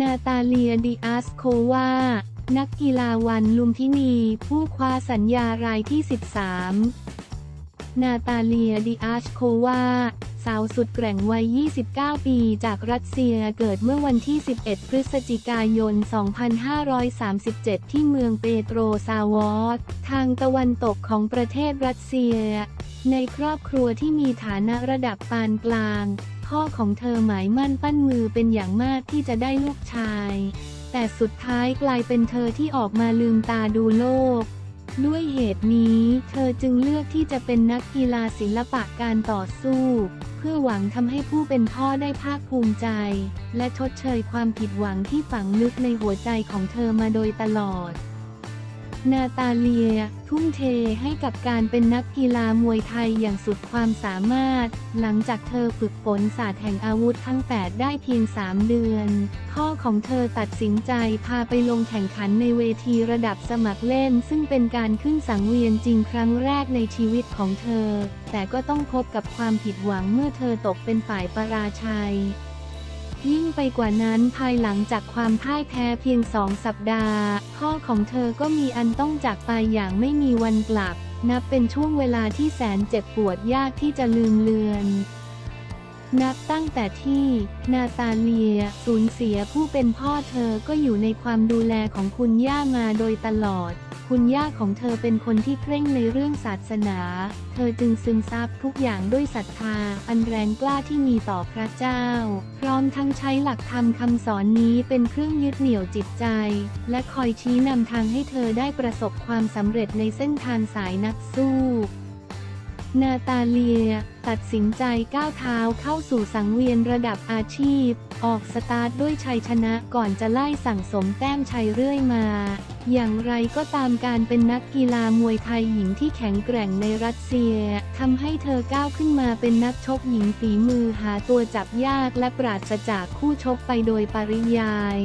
นาตาเลียดิอาสโควา นักกีฬาวันลุมพินี ผู้คว้าสัญญารายที่ 13 นาตาเลียดิอาสโควา สาวสุดแกร่งวัย 29 ปีจากรัสเซียเกิดเมื่อวันที่ 11 พฤศจิกายน 2537 ที่เมืองเปโตรซาวอสทางตะวันตกของประเทศรัสเซีย ในครอบครัวที่มีฐานะระดับปานกลาง พ่อของเธอหมายมั่นปั้นมือเป็นอย่างมากที่จะได้ลูกชาย แต่สุดท้ายกลายเป็นเธอที่ออกมาลืมตาดูโลก ด้วยเหตุนี้เธอจึงเลือกที่จะเป็นนักกีฬาศิลปะการต่อสู้ เพื่อหวังทำให้ผู้เป็นพ่อได้ภาคภูมิใจ และชดเชยความผิดหวังที่ฝังลึกในหัวใจของเธอมาโดยตลอด นาตาเลีย ทุ่มเทให้กับการเป็นนักกีฬามวยไทยอย่างสุดความสามารถ หลังจากเธอฝึกฝนศาสตร์แห่งอาวุธทั้ง 8 ได้เพียง 3 เดือน พ่อของเธอตัดสินใจพาไปลงแข่งขันในเวทีระดับสมัครเล่น ซึ่งเป็นการขึ้นสังเวียนจริงครั้งแรกในชีวิตของเธอ แต่ก็ต้องพบกับความผิดหวังเมื่อเธอตกเป็นฝ่ายประราชัย ยิ่งไปกว่านั้นภายหลังจากความพ่ายแพ้เพียงสองสัปดาห์ พ่อของเธอก็มีอันต้องจากไปอย่างไม่มีวันกลับ นับเป็นช่วงเวลาที่แสนเจ็บปวดยากที่จะลืมเลือน นับตั้งแต่ที่ นาตาเลีย สูญเสียผู้เป็นพ่อเธอก็อยู่ในความดูแลของคุณย่ามาโดยตลอด คุณย่าของเธอเป็นคนที่เคร่งในเรื่องศาสนา เธอจึงซึมซับทุกอย่างด้วยศรัทธา อันแรงกล้าที่มีต่อพระเจ้า พร้อมทั้งใช้หลักธรรมคำสอนนี้เป็นเครื่องยึดเหนี่ยวจิตใจ และคอยชี้นำทางให้เธอได้ประสบความสำเร็จในเส้นทางสายนักสู้ นาตาเลีย ตัดสินใจก้าวเท้าเข้าสู่สังเวียนระดับอาชีพ ออกสตาร์ทด้วยชัยชนะก่อนจะไล่สั่งสมแต้มชัยเรื่อยมา อย่างไรก็ตามการเป็นนักกีฬามวยไทยหญิงที่แข็งแกร่งในรัสเซียทำให้เธอก้าวขึ้นมาเป็นนักชกหญิงฝีมือหาตัวจับยากและปราศจากคู่ชกไปโดยปริยาย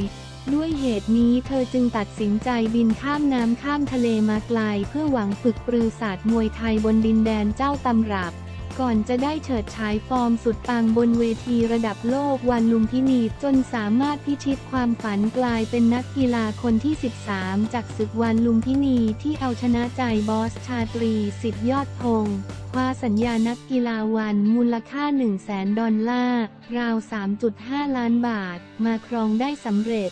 ด้วยเหตุนี้เธอจึงตัดสินใจบินข้ามน้ำข้ามทะเลมาไกล เพื่อหวังฝึกปรือศาสตร์มวยไทยบนดินแดนเจ้าตำรับ ก่อนจะได้เฉิดฉายฟอร์มสุดปังบนเวทีระดับโลกวันลุมพินีจนสามารถพิชิตความฝันกลายเป็นนักกีฬาคนที่ 13 จากศึกวันลุมพินีที่เอาชนะใจบอสชาตรีสิทธิยอดพงศ์คว้าสัญญานักกีฬาวันมูลค่า 1 0 0 0 0แสนดอลลาร์ ราว 3.5 ล้านบาท มาครองได้สำเร็จ